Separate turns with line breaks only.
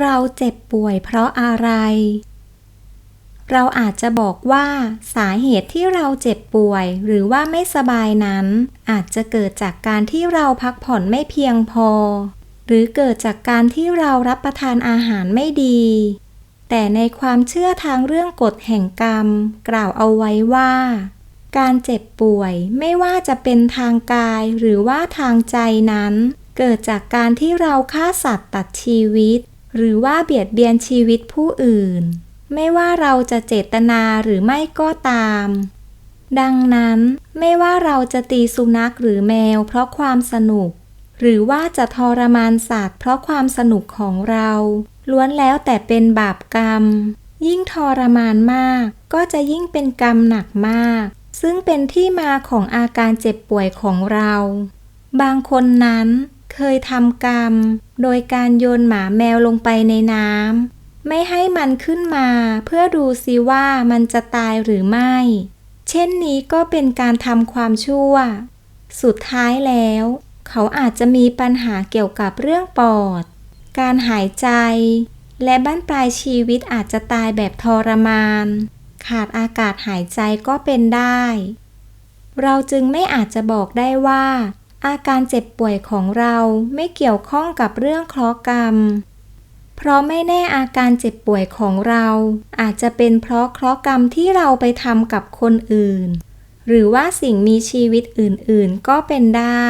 เราเจ็บป่วยเพราะอะไร เราอาจจะบอกว่าสาเหตุที่เราเจ็บป่วยหรือว่าไม่สบายนั้น อาจจะเกิดจากการที่เราพักผ่อนไม่เพียงพอ หรือเกิดจากการที่เรารับประทานอาหารไม่ดี แต่ในความเชื่อทางเรื่องกฎแห่งกรรม กล่าวเอาไว้ว่า การเจ็บป่วยไม่ว่าจะเป็นทางกายหรือว่าทางใจนั้น เกิดจากการที่เราฆ่าสัตว์ตัดชีวิต หรือว่าเบียดเบียนชีวิตผู้อื่น ไม่ว่าเราจะเจตนาหรือไม่ก็ตาม ดังนั้นไม่ว่าเราจะตีสุนัขหรือแมวเพราะความสนุก หรือว่าจะทรมานสัตว์เพราะความสนุกของเรา ล้วนแล้วแต่เป็นบาปกรรม ยิ่งทรมานมาก ก็จะยิ่งเป็นกรรมหนักมาก ซึ่งเป็นที่มาของอาการเจ็บป่วยของเรา บางคนนั้น เคยทำกรรม โดยการโยนหมาแมวลงไปในน้ำไม่ให้มันขึ้นมาเพื่อดูซิว่ามันจะตายหรือไม่ เช่นนี้ก็เป็นการทำความชั่ว สุดท้ายแล้ว เขาอาจจะมีปัญหาเกี่ยวกับเรื่องปอด การหายใจ และบั้นปลายชีวิตอาจจะตายแบบทรมาน ขาดอากาศหายใจก็เป็นได้ เราจึงไม่อาจจะบอกได้ว่า อาการเจ็บป่วยของเราไม่เกี่ยวข้องกับเรื่องเคราะห์กรรม เพราะไม่แน่อาการเจ็บป่วยของเรา อาจจะเป็นเพราะเคราะห์กรรมที่เราไปทำกับคนอื่น หรือว่าสิ่งมีชีวิตอื่นๆก็เป็นได้